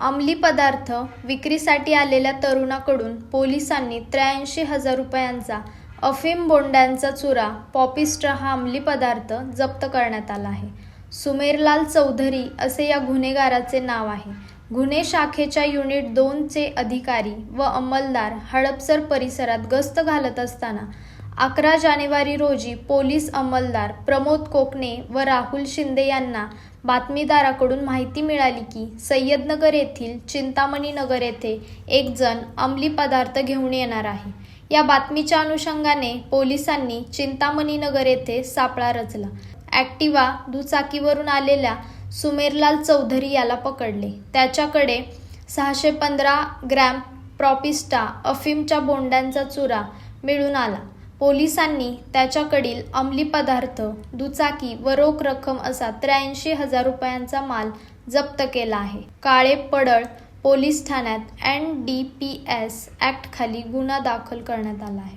अंमली पदार्थ विक्रीसाठी आलेल्या तरुणाकडून पोलिसांनी त्र्याऐंशी हजार रुपयांचा अफीम बोंड्यांचा चुरा पॉपिस्टर हा अंमली पदार्थ जप्त करण्यात आला आहे. सुमेरलाल चौधरी असे या गुन्हेगाराचे नाव आहे. गुन्हे शाखेच्या युनिट दोनचे अधिकारी व अंमलदार हडपसर परिसरात गस्त घालत असताना अकरा जानेवारी रोजी पोलीस अंमलदार प्रमोद कोकणे व राहुल शिंदे यांना बातमीदाराकडून माहिती मिळाली की सय्यदनगर येथील चिंतामणी नगर येथे एक जण अंमली पदार्थ घेऊन येणार आहे. या बातमीच्या अनुषंगाने पोलिसांनी चिंतामणी नगर येथे सापळा रचला. ॲक्टिवा दुचाकीवरून आलेल्या सुमेरलाल चौधरी याला पकडले. त्याच्याकडे सहाशे पंधरा ग्रॅम प्रॉपिस्टा अफीमच्या बोंड्यांचा चुरा मिळून आला. पोलिसांनी त्याच्याकडील अंमली पदार्थ दुचाकी व रोख रक्कम असा त्र्याऐंशी हजार रुपयांचा माल जप्त केला आहे. काळे पडळ पोलीस ठाण्यात एन डी पी एस ॲक्टखाली गुन्हा दाखल करण्यात आला आहे.